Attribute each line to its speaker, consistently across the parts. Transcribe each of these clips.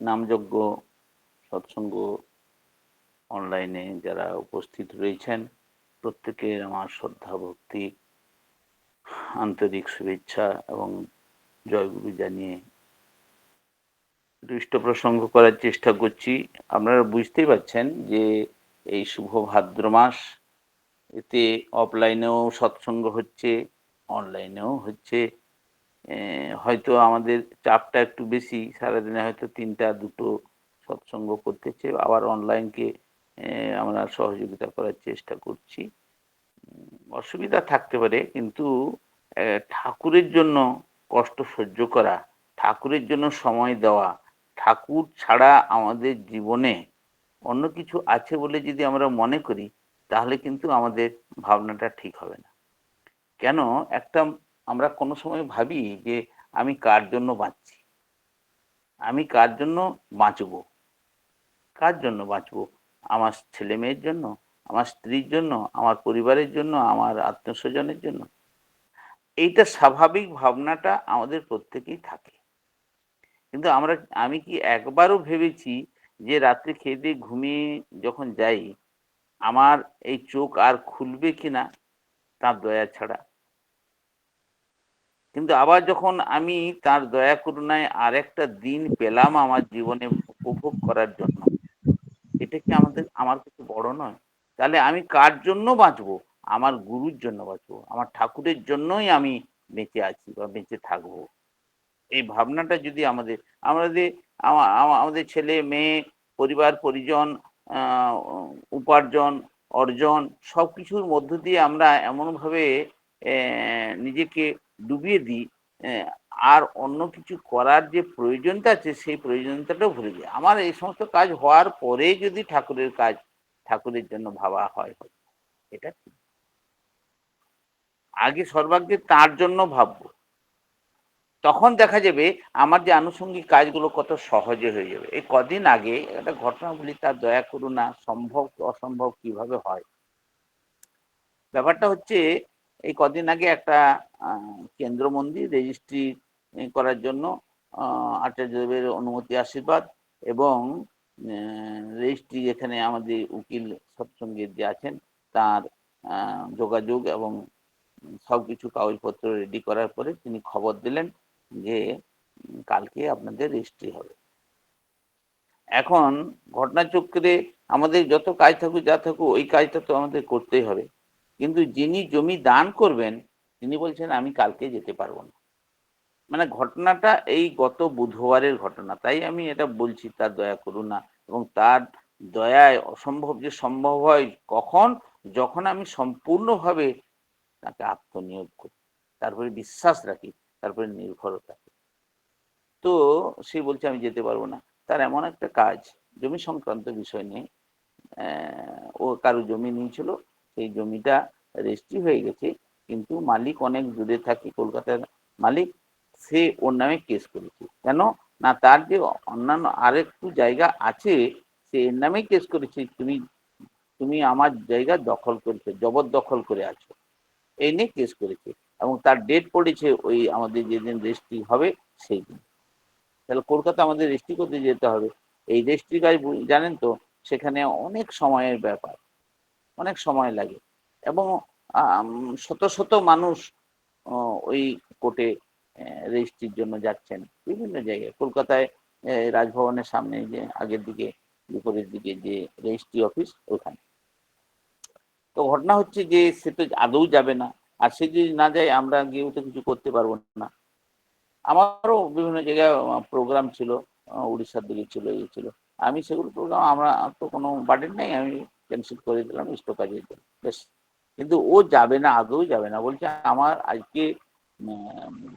Speaker 1: নামযজ্ঞ সৎসঙ্গ অনলাইনে যারা উপস্থিত রয়েছেন, প্রত্যেকের আমার শ্রদ্ধা, ভক্তি, আন্তরিক শুভেচ্ছা এবং জয়গুরু জানিয়ে দৃষ্ট প্রসঙ্গ করার চেষ্টা করছি। আপনারা বুঝতেই পারছেন যে এই শুভ ভাদ্র মাস, এতে অফলাইনেও সৎসঙ্গ হচ্ছে অনলাইনেও হচ্ছে। হয়তো আমাদের চাপটা একটু বেশি, সারাদিনে হয়তো তিনটা, দুটো সৎসঙ্গ করতেছে আবার অনলাইনকে আমরা সহযোগিতা করার চেষ্টা করছি। অসুবিধা থাকতে পারে, কিন্তু ঠাকুরের জন্য কষ্ট সহ্য করা, ঠাকুরের জন্য সময় দেওয়া, ঠাকুর ছাড়া আমাদের জীবনে অন্য কিছু আছে বলে যদি আমরা মনে করি, তাহলে কিন্তু আমাদের ভাবনাটা ঠিক হবে না। কেন? একটা আমরা কোনো সময় ভাবি যে আমি কার জন্য বাঁচছি। আমি কার জন্য বাঁচব? কার জন্য বাঁচব? আমার ছেলে মেয়ের জন্য? আমার স্ত্রীর জন্য? আমার পরিবারের জন্য? আমার আত্মীয় স্বজনের জন্য? এইটা স্বাভাবিক ভাবনাটা আমাদের প্রত্যেকেই থাকে। কিন্তু আমরা, আমি কি একবারও ভেবেছি যে রাত্রে খেয়ে দিয়ে ঘুমিয়ে যখন যাই, আমার এই চোখ আর খুলবে কিনা? তার দয়া ছাড়া। কিন্তু আবার যখন আমি তার দয়া করুণায় আর একটা দিন পেলাম আমার জীবনে উপভোগ করার জন্য, এটা কি আমাদের, আমার কাছে বড় নয়? তাহলে আমি কার জন্য বাঁচবো? আমার গুরুর জন্য বাঁচবো? আমার ঠাকুরের জন্যই আমি বেঁচে আছি বা বেঁচে থাকব? এই ভাবনাটা যদি আমাদের আমাদের আমাদের ছেলে, মেয়ে, পরিবার, পরিজন উপার্জন, অর্জন সব কিছুর মধ্য দিয়ে আমরা এমনভাবে নিজেকে ডুবিয়ে দিই আর অন্য কিছু করার যে প্রয়োজনটা আছে, সেই প্রয়োজনটাও ভুলে যায় আমার এই সমস্ত কাজ হওয়ার পরে যদি ঠাকুরের কাজ ঠাকুরের জন্য ভাবা হয়, এটা আগে সর্বাগ্রে তার জন্য ভাববো। তখন দেখা যাবে আমার যে আনুষঙ্গিক কাজগুলো কত সহজে হয়ে যাবে। এই কদিন আগে একটা ঘটনা বলি, তার দয়া করুণা, সম্ভব, অসম্ভব কীভাবে হয়? ব্যাপারটা হচ্ছে এই কদিন আগে একটা কেন্দ্র মন্দির রেজিস্ট্রি করার জন্য আচার্যদেবের অনুমতি আশীর্বাদ এবং রেজিস্ট্রি এখানে আমাদের উকিল সৎসঙ্গের যে আছেন, তার যোগাযোগ এবং সব কিছু কাগজপত্র রেডি করার পরে তিনি খবর দিলেন যে, কালকে আপনাদের রেজিস্ট্রি হবে। এখন ঘটনাচক্রে আমাদের যত কাজ থাকুক, যা থাকুক, ওই কাজটা তো আমাদের করতেই হবে। কিন্তু যিনি জমি দান করবেন, তিনি বলছেন, আমি কালকে যেতে পারব না। মানে ঘটনাটা এই গত বুধবারের ঘটনা। তাই আমি এটা বলছি, তার দয়া করুন না। এবং তার দয়ায় অসম্ভব যে সম্ভব হয় কখন, যখন আমি সম্পূর্ণভাবে তাকে আত্মনিয়োগ করি। তারপরে বিশ্বাস রাখি, তারপরে নির্ভরতা তো সে বলছে, আমি যেতে পারব না। তার এমন একটা কাজ, জমি সংক্রান্ত বিষয় নিয়ে ও কারও জমি নিয়েছিল সেই জমিটা রেজিস্ট্রি হয়ে গেছে, কিন্তু মালিক অনেক দূরে থাকে কলকাতার মালিক, সে ওর নামে কেস করেছে। কেন? না, তার যে অন্যান্য আরেকটু জায়গা আছে, সে এর নামেই কেস করেছে, তুমি তুমি আমার জায়গা দখল করেছ জবরদখল করে আছো। এই নিয়ে কেস করেছে এবং তার ডেট পড়েছে ওই আমাদের যেদিন রেজিস্ট্রি হবে, সেই দিন। তাহলে কলকাতা আমাদের রেজিস্ট্রি করতে যেতে হবে। এই রেজিস্ট্রি কাজ জানেন তো, সেখানে অনেক সময়ের ব্যাপার। অনেক সময় লাগে। এবং শত শত মানুষ ওই কোর্টে রেজিস্ট্রির জন্য যাচ্ছেন বিভিন্ন জায়গায়। কলকাতায় রাজভবনের সামনে যে, আগের দিকে, বিপরীত দিকে যে রেজিস্ট্রি অফিস ওখানে তো ঘটনা হচ্ছে যে, সে তো আদৌ যাবে না। আর সে যদি না যায়, আমরা গিয়েও তো কিছু করতে পারব না। আমারও বিভিন্ন জায়গায় প্রোগ্রাম ছিল উড়িষ্যার দিকে ছিল এই ছিল। আমি সেগুলো প্রোগ্রাম, আমরা তো কোনো বার্ডেন নেই, আমি ক্যান্সেল করে দিলাম কাজের জন্য বেশ কিন্তু ও যাবে না আদৌ যাবে না। বলছে আমার আজকে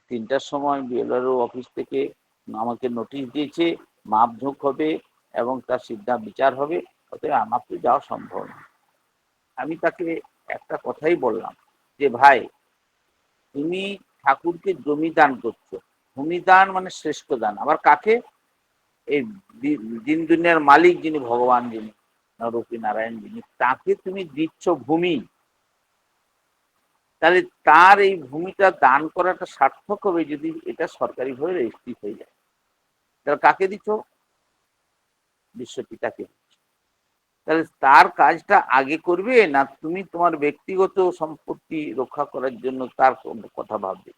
Speaker 1: তিনটার সময় বিএলআরও অফিস থেকে আমাকে নোটিশ দিয়েছে, মাপঝোঁক হবে এবং তার সিদ্ধান্ত, বিচার হবে, অতএব আমার তো যাওয়া সম্ভব না। আমি তাকে একটা কথাই বললাম যে, ভাই, তুমি ঠাকুরকে জমি দান করছ। ভূমি দান মানে শ্রেষ্ঠ দান। আবার কাকে? এই দিন দুনিয়ার মালিক যিনি, ভগবান যিনি। রূপী নারায়ণ যিনি, তাকে তুমি দিচ্ছ ভূমি। তাহলে তার এই ভূমিটা দান করাটা সার্থক হবে যদি এটা সরকারিভাবে রেজিস্ট্রি হয়ে যায়। তাহলে কাকে দিচ্ছ? বিশ্বপিতাকে তাহলে তার কাজটা আগে করবে না তুমি তোমার ব্যক্তিগত সম্পত্তি রক্ষা করার জন্য তার কথা ভাববে?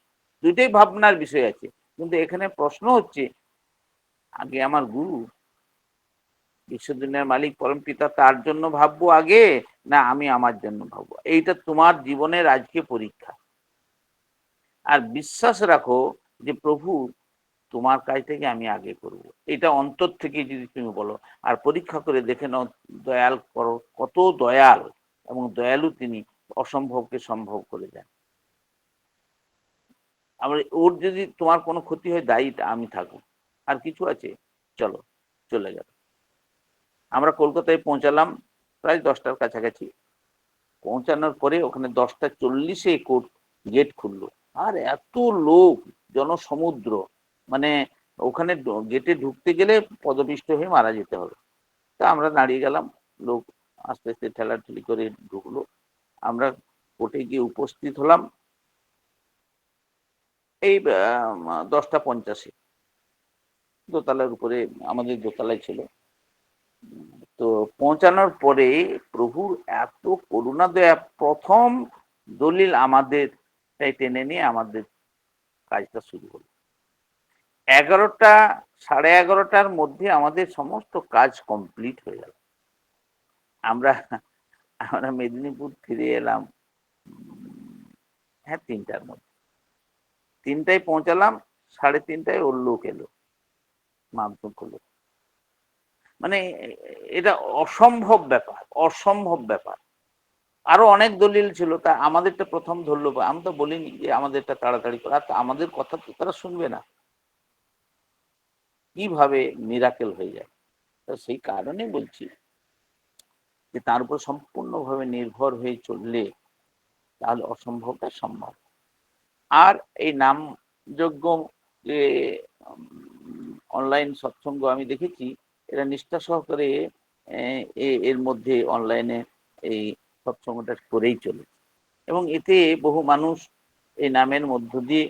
Speaker 1: দুইটাই ভাবনার বিষয় আছে। কিন্তু এখানে প্রশ্ন হচ্ছে, আগে আমার গুরু বিশ্বদিনের মালিক পরম পিতা, তার জন্য ভাববো আগে না আমি আমার জন্য ভাববো? এইটা তোমার জীবনের আজকে পরীক্ষা। আর বিশ্বাস রাখো যে প্রভু তোমার কাজ থেকে আমি আগে করব। এটা অন্তর থেকে যদি তুমি বলো, আর পরীক্ষা করে দেখে নাও দয়াল করো, কত দয়াল এবং দয়ালু তিনি অসম্ভবকে সম্ভব করে দেন। আমরা, ওর যদি তোমার কোনো ক্ষতি হয় দায়ীটা আমি থাকব। আর কিছু আছে? চলো, চলে গেল। আমরা কলকাতায় পৌঁছালাম প্রায় দশটার কাছাকাছি। পৌঁছানোর পরে ওখানে দশটা চল্লিশে কোর্ট গেট খুললো। আর এত লোক, জনসমুদ্র মানে ওখানে গেটে ঢুকতে গেলে পদপিষ্ট হয়ে মারা যেতে হবে। তা আমরা দাঁড়িয়ে গেলাম, লোক আস্তে আস্তে ঠেলাঠেলি করে ঢুকলো। আমরা কোর্টে গিয়ে উপস্থিত হলাম। এই দশটা পঞ্চাশে। দোতলার উপরে আমাদের দোতলায় ছিল। তো পৌঁছানোর পরে প্রভুর এত করুণা দয়া প্রথম দলিল আমাদের টেনে নিয়ে আমাদের কাজটা শুরু হলো। এগারোটা, সাড়ে এগারোটার মধ্যে আমাদের সমস্ত কাজ কমপ্লিট হয়ে গেল। আমরা আমরা মেদিনীপুর ফিরে এলাম হ্যাঁ তিনটার মধ্যে। তিনটায় পৌঁছালাম, সাড়ে তিনটায় ওর লোক এলো মাধ্যম করল মানে এটা অসম্ভব ব্যাপার অসম্ভব ব্যাপার। আরও অনেক দলিল ছিল, তা আমাদেরটা প্রথম ধরলো আমি তো বলিনি যে আমাদেরটা তাড়াতাড়ি করা আমাদের কথা তো তারা শুনবে না। কীভাবে মিরাকেল হয়ে যায়? তো সেই কারণে বলছি যে তার উপর সম্পূর্ণভাবে নির্ভর হয়ে চললে তাহলে অসম্ভবটা সম্ভব। আর এই নামযোগ্য যে অনলাইন সৎসঙ্গ আমি দেখেছি এরা নিষ্ঠা সহকারে এর মধ্যে অনলাইনে এই সৎসঙ্গটা করেই চলেছে এবং এতে বহু মানুষ এই নামের মধ্য দিয়ে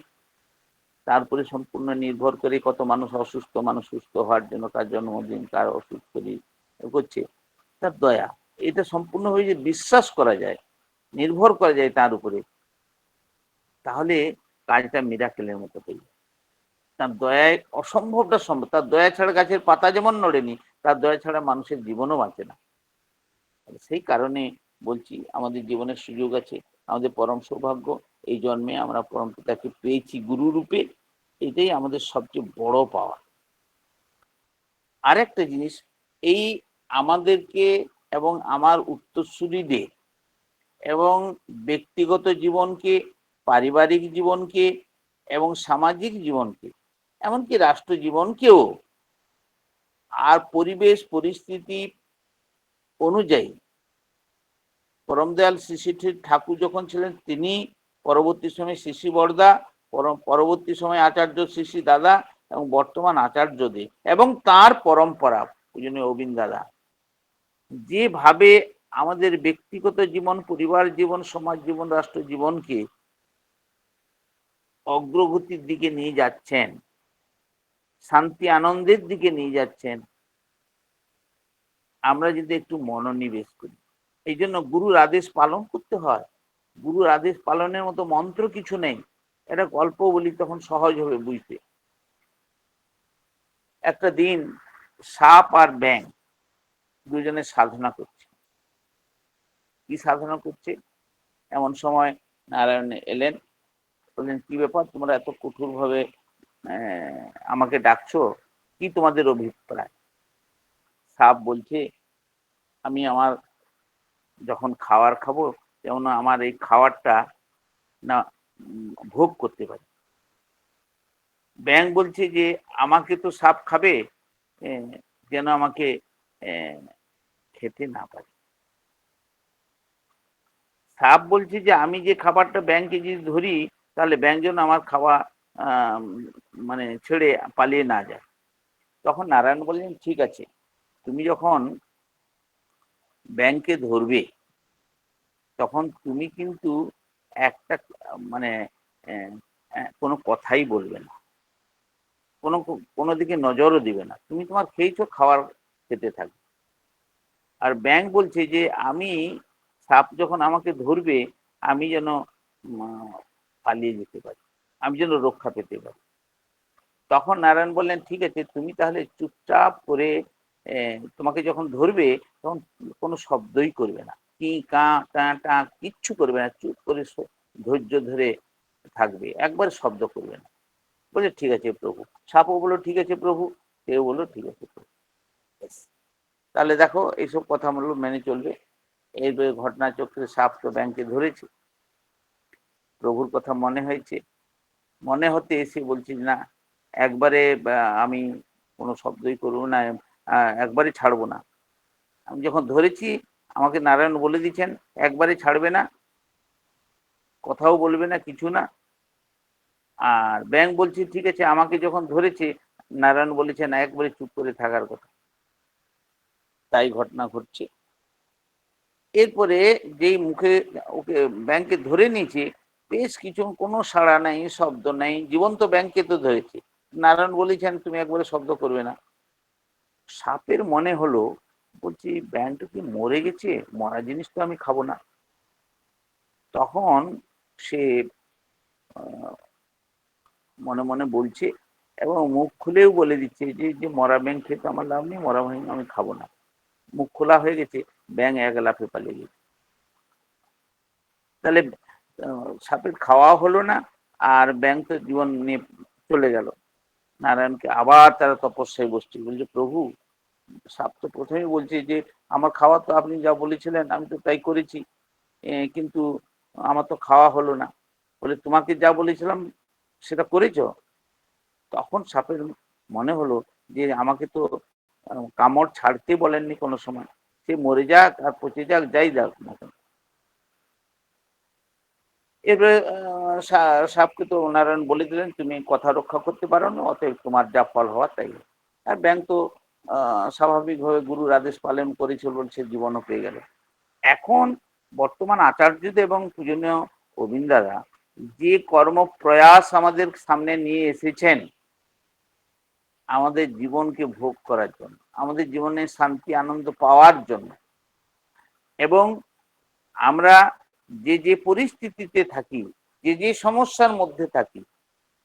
Speaker 1: তারপরে সম্পূর্ণ নির্ভর করে কত মানুষ অসুস্থ, মানুষ সুস্থ হওয়ার জন্য, কার জন্মদিন অসুখ শরীর করছে, তার দয়া। এটা সম্পূর্ণভাবে যে বিশ্বাস করা যায়, নির্ভর করা যায় তার উপরে, তাহলে কাজটা মিরাকেলের মতো হয়ে যায়। তার দয়ায় অসম্ভবটা সম্ভব। তার দয়া ছাড়া গাছের পাতা যেমন নড়েনি, তার দয়া ছাড়া মানুষের জীবনও বাঁচে না। সেই কারণে বলছি, আমাদের জীবনের সুযোগ আছে, আমাদের পরম সৌভাগ্য, এই জন্মে আমরা পরম পিতাকে পেয়েছি গুরু রূপে, এটাই আমাদের সবচেয়ে বড় পাওয়া। আরেকটা জিনিস, এই আমাদেরকে এবং আমার উত্তরসূরিদের এবং ব্যক্তিগত জীবনকে, পারিবারিক জীবনকে এবং সামাজিক জীবনকে এমনকি রাষ্ট্র জীবনকেও আর পরিবেশ পরিস্থিতি অনুযায়ী। পরমদয়াল শ্রী ঠাকুর যখন ছিলেন, তিনি পরবর্তী সময় শিশি বর্দা পরবর্তী সময় আচার্য শিশি দাদা এবং বর্তমান আচার্যদের এবং তার পরম্পরা, পূজনীয় অবিন দাদা। যেভাবে আমাদের ব্যক্তিগত জীবন, পরিবার জীবন, সমাজ জীবন রাষ্ট্র জীবনকে অগ্রগতির দিকে নিয়ে যাচ্ছেন শান্তি আনন্দের দিকে নিয়ে যাচ্ছেন। আমরা যদি একটু মনোনিবেশ করি। এই জন্য গুরুর আদেশ পালন করতে হয়। গুরুর আদেশ পালনের মতো মন্ত্র কিছু নেই। এটা গল্প বলি তখন সহজ হবে বুঝতে। একটা দিন সাপ আর ব্যাং দুজনে সাধনা করছে। কি সাধনা করছে? এমন সময় নারায়ণ এলেন। বললেন, কি ব্যাপার? তোমরা এত কঠোর ভাবে আমাকে ডাকছো? কি তোমাদের অভিপ্রায়? সাপ বলছে, আমি আমার যখন খাবার খাব যেমন আমার এই খাবারটা না ভোগ করতে পারি। ব্যাং বলছে যে, আমাকে তো সাপ খাবে যেন আমাকে খেতে না পারে। সাপ বলছে যে, আমি যে খাবারটা ব্যাংকে যদি ধরি, তাহলে ব্যাংক যেন আমার খাওয়া মানে ছেড়ে পালিয়ে না যায়। তখন নারায়ণ বললেন, ঠিক আছে, তুমি যখন ব্যাংকে ধরবে, তখন তুমি কিন্তু একটা মানে কোনো কথাই বলবে না। কোনো কোনো দিকে নজরও দিবে না। তুমি তোমার খেয়েছো খাওয়ার খেতে থাকবে। আর ব্যাংক বলছে যে, আমি, সাপ যখন আমাকে ধরবে, আমি যেন পালিয়ে যেতে পারি। আমি যেন রক্ষা পেতে পারি। তখন নারায়ণ বললেন, ঠিক আছে, তুমি তাহলে চুপচাপ করে তোমাকে যখন ধরবে, তখন কোনো শব্দই করবে না। কি, কা, টা টা, কিচ্ছু করবে না, চুপ করে ধৈর্য ধরে থাকবে, একবার শব্দ করবে না। বলে ঠিক আছে প্রভু। সাপও বলল, ঠিক আছে প্রভু। কেউ বলল, ঠিক আছে প্রভু। তাহলে দেখো, এইসব কথা বলল মেনে চলবে। এই ঘটনা চক্রে সাপ তো ব্যাংকে ধরেছে। প্রভুর কথা মনে হয়েছে। মনে হতে এসে বলছি না, একবারে আমি কোনো শব্দই করব না একবারে ছাড়বো না। আমি যখন ধরেছি, আমাকে নারায়ণ বলে দিচ্ছেন, একবারে ছাড়বে না, কথাও বলবে না, কিছু না। আর ব্যাংক বলছে, ঠিক আছে। আমাকে যখন ধরেছে, নারায়ণ বলেছেন একবারে চুপ করে থাকার কথা। তাই ঘটনা ঘটছে। এরপরে যেই মুখে ওকে ব্যাংকে ধরে নিয়েছে বেশ কিছু, কোনো সাড়া নাই, শব্দ নাই, জীবন্ত ব্যাংকে তো ধরেছে। নারায়ণ বলেছেন, তুমি একবারে শব্দ করবে না। সাপের মনে হলো, বলছি ব্যাংকটা কি মরে গেছে? মরা জিনিস তো আমি খাব না। তখন সে মনে মনে বলছে এবং মুখ খুলেও বলে দিচ্ছে যে যে মরা ব্যাংক খেতে আমার লাভ নেই, মরা ব্যাংক আমি খাব না। মুখ খোলা হয়ে গেছে ব্যাং এক লাফে পালিয়ে গেছে। তাহলে সাপের খাওয়া হলো না আর ব্যাং তো জীবন নিয়ে চলে গেল। নারায়ণকে আবার তারা তপস্যায় বসছে। বলছে, প্রভু, সাপ তো প্রথমেই বলছে যে, আমার খাওয়া তো আপনি যা বলেছিলেন, আমি তো তাই করেছি। কিন্তু আমার তো খাওয়া হলো না। বলে, তোমাকে যা বলেছিলাম, সেটা করেছ? তখন সাপের মনে হলো যে, আমাকে তো কামড় ছাড়তে বলেননি কোনো সময়। সে মরে যাক আর পচে যাক, যাই যাক না সা- সাপকে তো নারায়ণ বলে দিলেন, তুমি কথা রক্ষা করতে পারো না, অতএব তোমার যা ফল হওয়ার তাই আর ব্যাংক তো স্বাভাবিকভাবে গুরুর আদেশ পালন করেছিল বলে সে জীবনও পেয়ে গেল। এখন বর্তমান আচার্যদের এবং পূজনীয় গোবিন্দারা যে কর্ম প্রয়াস আমাদের সামনে নিয়ে এসেছেন, আমাদের জীবনকে ভোগ করার জন্য, আমাদের জীবনে শান্তি, আনন্দ পাওয়ার জন্য, এবং আমরা যে যে পরিস্থিতিতে থাকি, যে যে সমস্যার মধ্যে থাকি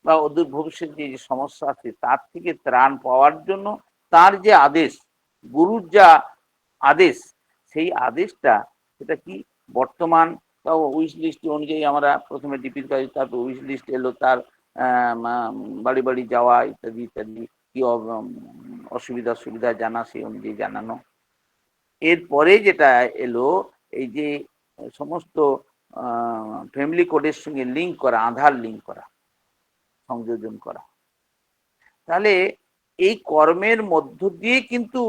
Speaker 1: বা অদূর ভবিষ্যৎ যে যে সমস্যা আছে, তার থেকে ত্রাণ পাওয়ার জন্য তার যে আদেশ, গুরুর যা আদেশ, সেই আদেশটা সেটা কি বর্তমান তাও উইশ লিস্ট অনুযায়ী আমরা প্রথমে ডিপির কাজ, তারপর উইশ লিস্ট এলো, তার বাড়ি বাড়ি যাওয়া ইত্যাদি ইত্যাদি, কি অসুবিধা সুবিধা জানা সেই অনুযায়ী জানানো। এরপরে যেটা এলো, এই যে সমস্ত ফ্যামিলি কোডের সঙ্গে লিঙ্ক করা, আধার লিঙ্ক করা, সংযোজন করা। তাহলে এই কর্মের মধ্য দিয়ে কিন্তু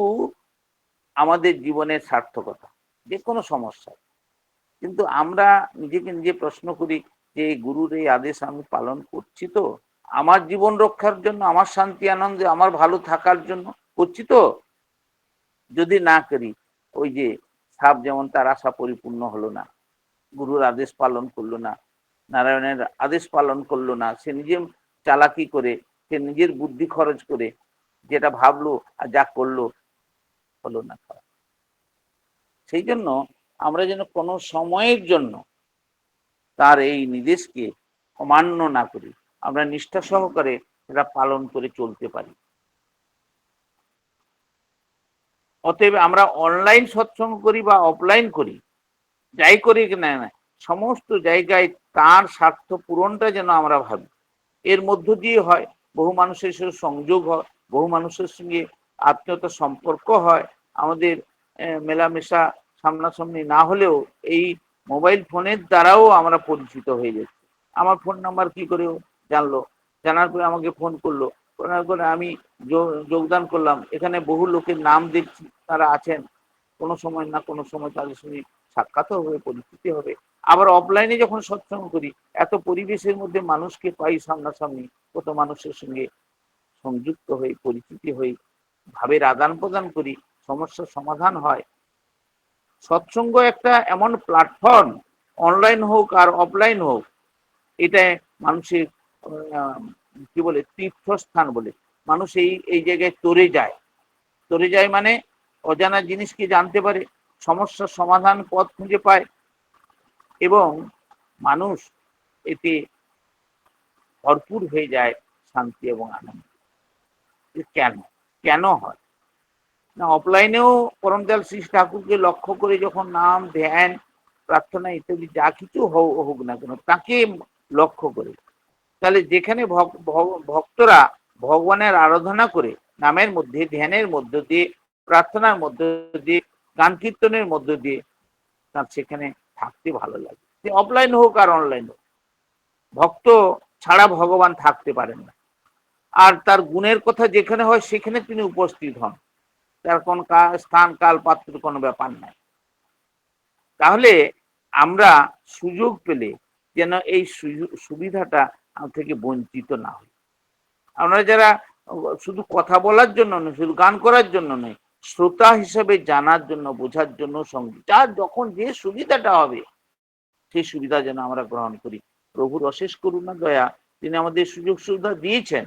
Speaker 1: আমাদের জীবনের সার্থকতা, যে কোনো সমস্যা। কিন্তু আমরা নিজেকে নিজে প্রশ্ন করি যে, গুরুর এই আদেশ আমি পালন করছি তো? আমার জীবন রক্ষার জন্য, আমার শান্তি, আনন্দে, আমার ভালো থাকার জন্য করছি তো? যদি না করি, ওই যে সাপ যেমন তার আশা পরিপূর্ণ হলো না, গুরুর আদেশ পালন করল না, নারায়ণের আদেশ পালন করল না, সে নিজে চালাকি করে, সে নিজের বুদ্ধি খরচ করে যেটা ভাবলো আর যা করল হলো না খারাপ সেই জন্য আমরা যেন কোনো সময়ের জন্য তার এই নির্দেশকে অমান্য না করি। আমরা নিষ্ঠা সহকারে সেটা পালন করে চলতে পারি। অতএব আমরা অনলাইন সৎসঙ্গ করি বা অফলাইন করি, যাই করি না না, সমস্ত জায়গায় তার স্বার্থ পূরণটা যেন আমরা ভাবি। এর মধ্য দিয়ে হয়, বহু মানুষের সাথে সংযোগ হয়, বহু মানুষের সঙ্গে আত্মীয়তার সম্পর্ক হয়, আমাদের মেলামেশা সামনাসামনি না হলেও এই মোবাইল ফোনের দ্বারাও আমরা পরিচিত হয়ে যাচ্ছি। আমার ফোন নাম্বার কি করে ও জানলো, জানার পরে আমাকে ফোন করল পরে আমি যোগ- যোগদান করলাম। এখানে বহু লোকের নাম দেখছি তারা আছেন, কোনো সময় না কোনো সময় তাদের সঙ্গে সাক্ষাৎও হবে, পরিচিতি হবে। আবার অফলাইনে যখন সৎসঙ্গ করি, এত পরিবেশের মধ্যে মানুষকে পাই সামনাসামনি। কত মানুষের সঙ্গে সংযুক্ত হই, পরিচিতি হই, ভাবের আদান প্রদান করি, সমস্যার সমাধান হয়। সৎসঙ্গ একটা এমন প্ল্যাটফর্ম অনলাইন হোক আর অফলাইন হোক, এটা মানুষের কি বলে, তীর্থস্থান বলে। মানুষ এই এই জায়গায় তরে যায়। তরে যায় মানে অজানা জিনিসকে জানতে পারে? সমস্যার সমাধান পথ খুঁজে পায়। এবং মানুষ এতে ভরপুর হয়ে যায় শান্তি এবং আনন্দ। কেন? কেন হয়? না অফলাইনেও পরমদয়াল শ্রী ঠাকুরকে লক্ষ্য করে যখন নাম, ধ্যান, প্রার্থনা ইত্যাদি যা কিছু হোক না কেন, তাকে লক্ষ্য করে। তাহলে যেখানে ভক্তরা ভগবানের আরাধনা করে, নামের মধ্যে, ধ্যানের মধ্য দিয়ে, প্রার্থনার মধ্য দিয়ে, গান কীর্তনের মধ্য দিয়ে, তার সেখানে থাকতে ভালো লাগে। অফলাইন হোক আর অনলাইন হোক। ভক্ত ছাড়া ভগবান থাকতে পারেন না। আর তার গুণের কথা যেখানে হয়, সেখানে তিনি উপস্থিত হন। তার কোন স্থান, কাল পাত্রের কোনো ব্যাপার নাই। তাহলে আমরা সুযোগ পেলে যেন এই সুবিধাটা থেকে বঞ্চিত না হই। আমরা যারা শুধু কথা বলার জন্য নয়, শুধু গান করার জন্য নয়, শ্রোতা হিসেবে জানার জন্য, বোঝার জন্য সংগীত যার যখন যে সুবিধাটা হবে, সেই সুবিধা যেন আমরা গ্রহণ করি। প্রভুর অশেষ করুণা, দয়া, তিনি আমাদের সুযোগ সুবিধা দিয়েছেন।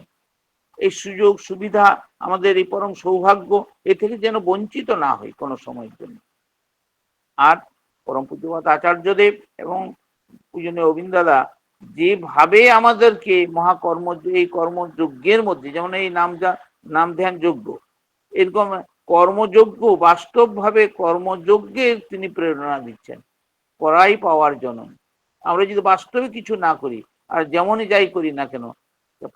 Speaker 1: এই সুযোগ সুবিধা আমাদের এই পরম সৌভাগ্য, এ থেকে যেন বঞ্চিত না হই কোনো সময়ের জন্য। আর পরম পূজ্যপাত আচার্যদেব এবং পূজনীয় অবিন্দ দাদা যেভাবে আমাদেরকে মহাকর্ম, এই কর্মযজ্ঞের মধ্যে, যেমন এই নাম যা নাম ধ্যান যজ্ঞ এরকম কর্মযজ্ঞ, বাস্তবভাবে কর্মযজ্ঞে তিনি প্রেরণা দিচ্ছেন করাই পাওয়ার জন্য আমরা যদি বাস্তবে কিছু না করি, আর যেমনই যাই করি না কেন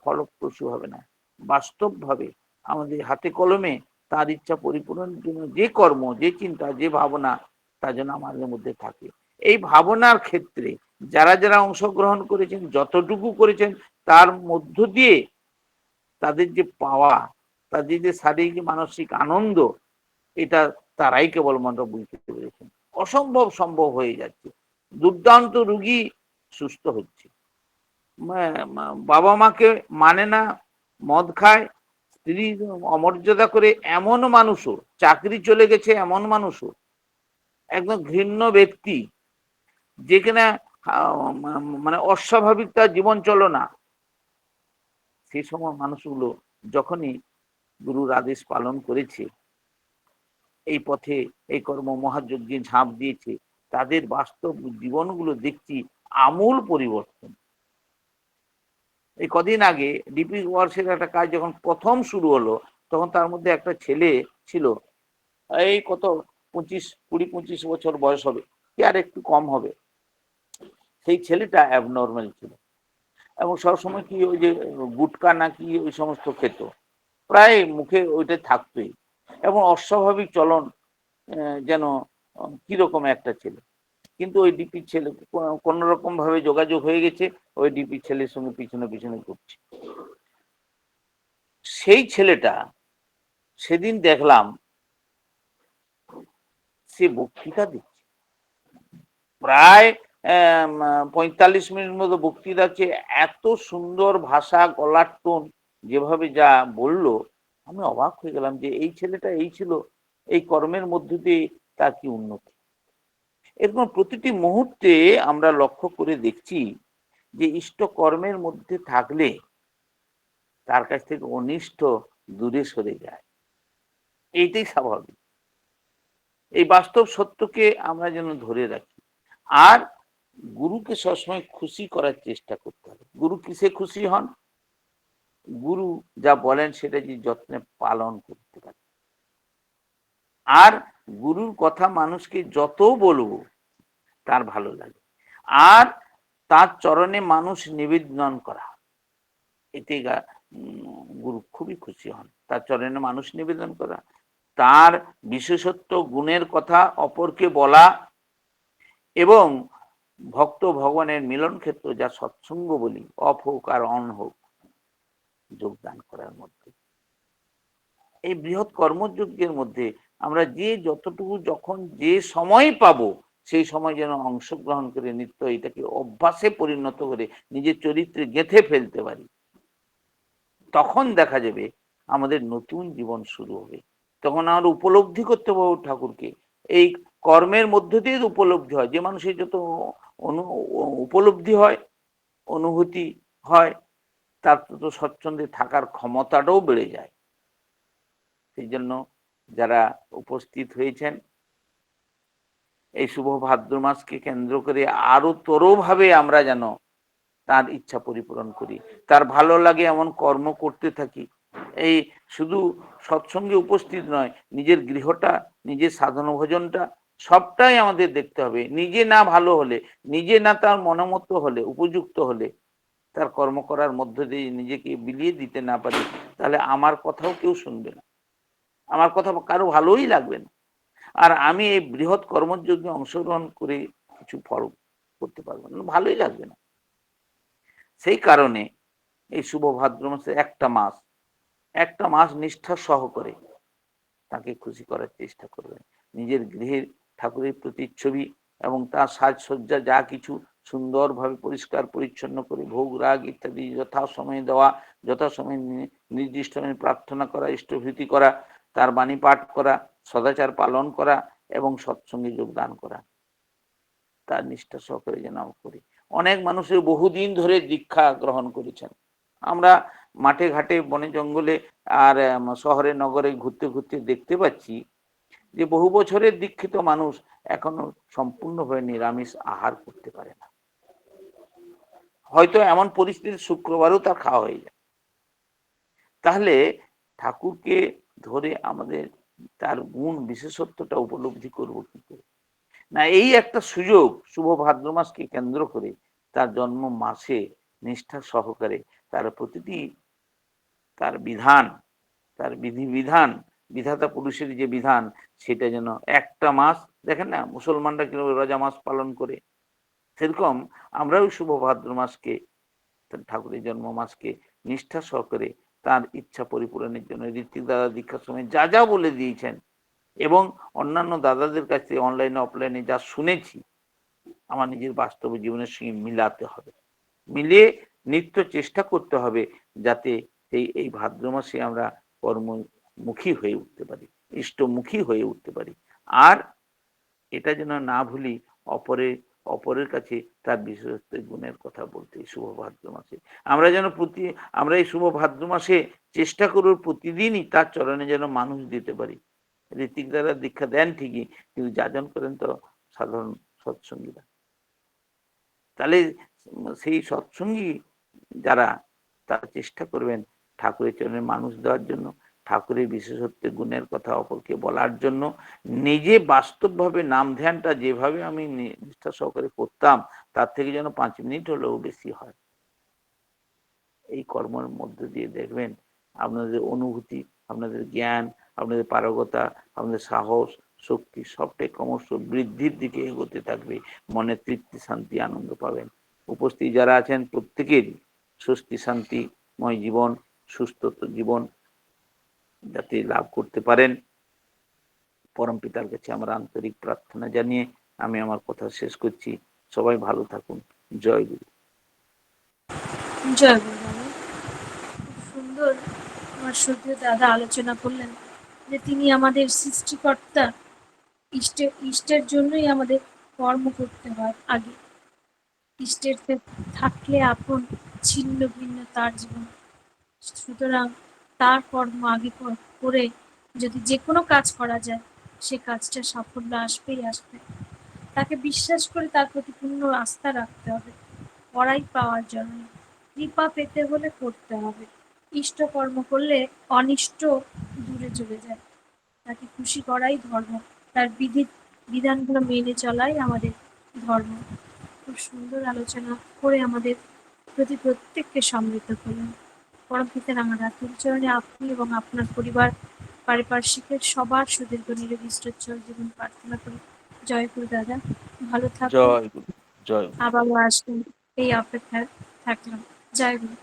Speaker 1: ফলপ্রসূ হবে না। বাস্তবভাবে আমাদের হাতে কলমে তার ইচ্ছা পরিপূরণের জন্য যে কর্ম, যে চিন্তা, যে ভাবনা, তা যেন আমাদের মধ্যে থাকে। এই ভাবনার ক্ষেত্রে যারা যারা অংশগ্রহণ করেছেন, যতটুকু করেছেন, তার মধ্য দিয়ে তাদের যে পাওয়া, তাদের যে শারীরিক, মানসিক আনন্দ, এটা তারাই কেবলমাত্র বুঝতে পেরেছেন। অসম্ভব সম্ভব হয়ে যাচ্ছে। দুর্দান্ত রুগী সুস্থ হচ্ছে। বাবা মাকে মানে না, মদ খায়, স্ত্রী অমর্যাদা করে এমন মানুষও, চাকরি চলে গেছে এমন মানুষও, একদম ঘৃণ্য ব্যক্তি, যে কিনা মানে অস্বাভাবিক তার জীবন চলনা সেই সময় মানুষগুলো যখনই গুরুর আদেশ পালন করেছে, এই পথে এই কর্ম মহাযজ্ঞে ঝাঁপ দিয়েছে, তাদের বাস্তব জীবনগুলো দেখছি আমূল পরিবর্তন। এই কদিন আগে ডিপি ওয়ার্সের একটা কাজ যখন প্রথম শুরু হলো, তখন তার মধ্যে একটা ছেলে ছিল, এই কত, পঁচিশ, কুড়ি, পঁচিশ বছর বয়স হবে, কি আর একটু কম হবে। সেই ছেলেটা অ্যাবনর্মাল ছিল। এবং সবসময় কি ওই যে গুটকা নাকি ওই সমস্ত খেত। প্রায় মুখে ওইটা থাকতোই। এবং অস্বাভাবিক চলন যেন কীরকম একটা ছেলে। কিন্তু ওই ডিপির ছেলে, কোন রকম ভাবে যোগাযোগ হয়ে গেছে, ওই ডিপির ছেলের সঙ্গে পিছনে পিছনে ঘুরছে। সেই ছেলেটা সেদিন দেখলাম, সে বক্তৃতা দিচ্ছে। প্রায় পঁয়তাল্লিশ মিনিট মতো বক্তৃতা আছে। এত সুন্দর ভাষা, গলার টোন, যেভাবে যা বলল, আমি অবাক হয়ে গেলাম যে এই ছেলেটা এই ছিল, এই কর্মের মধ্য দিয়ে তার কি উন্নতি। এরকম প্রতিটি মুহূর্তে আমরা লক্ষ্য করে দেখছি যে ইষ্ট কর্মের মধ্যে থাকলে তার কাছ থেকে অনিষ্ট দূরে সরে যায়। এইটাই স্বাভাবিক। এই বাস্তব সত্যকে আমরা যেন ধরে রাখি। আর গুরুকে সবসময় খুশি করার চেষ্টা করতে হবে। গুরু কিসে খুশি হন? গুরু যা বলেন সেটা যে যত্নে পালন করতে পারে আর গুরুর কথা মানুষকে যত বলব, তার ভালো লাগে। আর তার চরণে মানুষ নিবেদন করা। এতে গুরু খুবই খুশি হন। তার চরণে মানুষ নিবেদন করা। তার বিশেষত্ব, গুণের কথা অপরকে বলা এবং ভক্ত ভগবানের মিলন ক্ষেত্র যা সৎসঙ্গ বলি, অফ হোক আর অন হোক, যোগদান করার মধ্যে। এই বৃহৎ কর্মযজ্ঞের মধ্যে আমরা যে যতটুকু যখন যে সময় পাবো, সেই সময় যেন অংশগ্রহণ করে নিত্য এটাকে অভ্যাসে পরিণত করে নিজের চরিত্রে গেঁথে ফেলতে পারি, তখন দেখা যাবে আমাদের নতুন জীবন শুরু হবে। তখন আমরা উপলব্ধি করতে পারব ঠাকুরকে। এই কর্মের মধ্যে দিয়ে উপলব্ধি হয়। যে মানুষের যত অনু, উপলব্ধি হয়, অনুভূতি হয়, তার তত স্বচ্ছন্দে থাকার ক্ষমতাটাও বেড়ে যায়। সেই জন্য যারা উপস্থিত হয়েছেন, এই শুভ ভাদ্র মাসকে কেন্দ্র করে আরও তরভাবে আমরা যেন তার ইচ্ছা পরিপূরণ করি। তার ভালো লাগে এমন কর্ম করতে থাকি। এই শুধু সৎসঙ্গে উপস্থিত নয়, নিজের গৃহটা, নিজের সাধন ভোজনটা সবটাই আমাদের দেখতে হবে। নিজে না ভালো হলে, নিজে না তার মনোমত হলে, উপযুক্ত হলে, তার কর্ম করার মধ্য দিয়ে নিজেকে বিলিয়ে দিতে না পারি, তাহলে আমার কথাও কেউ শুনবে না। আমার কথা কারও ভালোই লাগবে না। আর আমি এই বৃহৎ কর্মযজ্ঞে অংশগ্রহণ করে কিছু ফল করতে পারব না। ভালোই লাগবে না। সেই কারণে এই শুভ ভাদ্র মাসে একটা মাস একটা মাস নিষ্ঠা সহকারে তাকে খুশি করার চেষ্টা করবেন। নিজের গৃহের ঠাকুরের প্রতিচ্ছবি এবং তার সাজসজ্জা, যা কিছু সুন্দরভাবে পরিষ্কার, পরিচ্ছন্ন করে ভোগ, রাগ ইত্যাদি যথাসময়ে দেওয়া, যথাসময়ে নির্দিষ্ট প্রার্থনা করা, ইষ্টভীতি করা, তার বাণী পাঠ করা, সদাচার পালন করা এবং সৎসঙ্গে যোগদান করা। তার নিষ্ঠা সহকারে যেন করি। অনেক মানুষের বহুদিন ধরে দীক্ষা গ্রহণ করেছেন। আমরা মাঠে ঘাটে, বনে জঙ্গলে আর শহরে, নগরে ঘুরতে ঘুরতে দেখতে পাচ্ছি যে বহু বছরের দীক্ষিত মানুষ এখনও সম্পূর্ণভাবে নিরামিষ আহার করতে পারে না। হয়তো এমন পরিস্থিতি শুক্রবারও তার খাওয়া হয়ে যায়। তাহলে ঠাকুরকে ধরে আমাদের তার গুণ বিশেষত্বটা উপলব্ধি করব কি করে? না, এই একটা সুযোগ শুভ ভাদ্র মাসকে কেন্দ্র করে তার জন্ম মাসে নিষ্ঠা সহকারে তার প্রতিটি তার বিধান, তার বিধি বিধান বিধাতা পুরুষের যে বিধান, সেটা যেন একটা মাস, দেখেন না, মুসলমানরা কীভাবে রোজা মাস পালন করে? সেরকম আমরাও শুভ ভাদ্র মাসকে, ঠাকুরের জন্ম মাসকে নিষ্ঠা সহকারে তার ইচ্ছা পরিপূরণের জন্য ঋত্বিক দাদা দীক্ষার সময় যা যা বলে দিয়েছেন এবং অন্যান্য দাদাদের কাছ থেকে অনলাইনে অফলাইনে যা শুনেছি, আমার নিজের বাস্তব জীবনের সঙ্গে মিলাতে হবে। মিলিয়ে নিত্য চেষ্টা করতে হবে যাতে এই এই ভাদ্র মাসে আমরা কর্মমুখী হয়ে উঠতে পারি, ইষ্টমুখী হয়ে উঠতে পারি। আর এটা যেন না ভুলি অপরের অপরের কাছে তার বিশেষত্ব গুণের কথা বলতে শুভ ভাদ্র মাসে। আমরা যেন প্রতি, আমরা এই শুভ ভাদ্র মাসে চেষ্টা করব প্রতিদিনই তার চরণে যেন মানুষ দিতে পারি। ঋতিক দ্বারা দীক্ষা দেন ঠিকই, কিন্তু যাজন করেন তো সাধারণ সৎসঙ্গীরা। তাহলে সেই সৎসঙ্গী যারা তারা চেষ্টা করবেন ঠাকুরের চরণে মানুষ দেওয়ার জন্য ঠাকুরের বিশেষত্বের গুণের কথা অপরকে বলার জন্য নিজে বাস্তবভাবে নাম ধ্যানটা যেভাবে আমি নিষ্ঠা সহকারে করতাম, তার থেকে যেন পাঁচ মিনিট হলেও বেশি হয়। এই কর্মের মধ্যে দিয়ে দেখবেন আপনাদের অনুভূতি, আপনাদের জ্ঞান, আপনাদের পারগতা, আপনাদের সাহস, শক্তি সবটাই ক্রমশ বৃদ্ধির দিকে এগোতে থাকবে। মনে তৃপ্তি, শান্তি, আনন্দ পাবেন। উপস্থিত যারা আছেন প্রত্যেকেরই স্বস্তি শান্তিময় জীবন, সুস্থ জীবন যাতে লাভ করতে পারেন। পরম পিতার কাছে আমার আন্তরিক প্রার্থনা জানিয়ে আমি আমার কথা শেষ করছি। সবাই ভালো থাকুন। জয় গুরু।
Speaker 2: জয় সুন্দর আমার দাদা আলোচনা করলেন যে তিনি আমাদের সৃষ্টিকর্তা। ইষ্টের ইষ্টের জন্যই আমাদের কর্ম করতে হয় আগে। ইষ্টের থাকলে আপন ছিন্ন ভিন্ন তার জীবন। সুতরাং তার কর্ম আগে কর- করে যদি যে কোনো কাজ করা যায়, সে কাজটা সাফল্য আসবেই আসবে। তাকে বিশ্বাস করে তার প্রতি পূর্ণ আস্থা রাখতে হবে। পড়াই পাওয়ার জন্য। কৃপা পেতে হলে করতে হবে। ইষ্ট কর্ম করলে অনিষ্ট দূরে চলে যায়। তাকে খুশি করাই ধর্ম। তার বিধি, বিধানগুলো মেনে চলাই আমাদের ধর্ম। খুব সুন্দর আলোচনা করে আমাদের প্রতি প্রত্যেককে সমৃদ্ধ করলেন পরম পিতার আমার রাতুল চরণে আপনি এবং আপনার পরিবার পারিপার্শ্বিকের সবার সুদীর্ঘ নিরোগী চল জীবন প্রার্থনা করি। জয় গুরু দাদা ভালো থাকুন।
Speaker 1: জয় গুরু জয় আবার
Speaker 2: আবারও আসবেন এই অপেক্ষায় থাকলাম। জয় গুরু।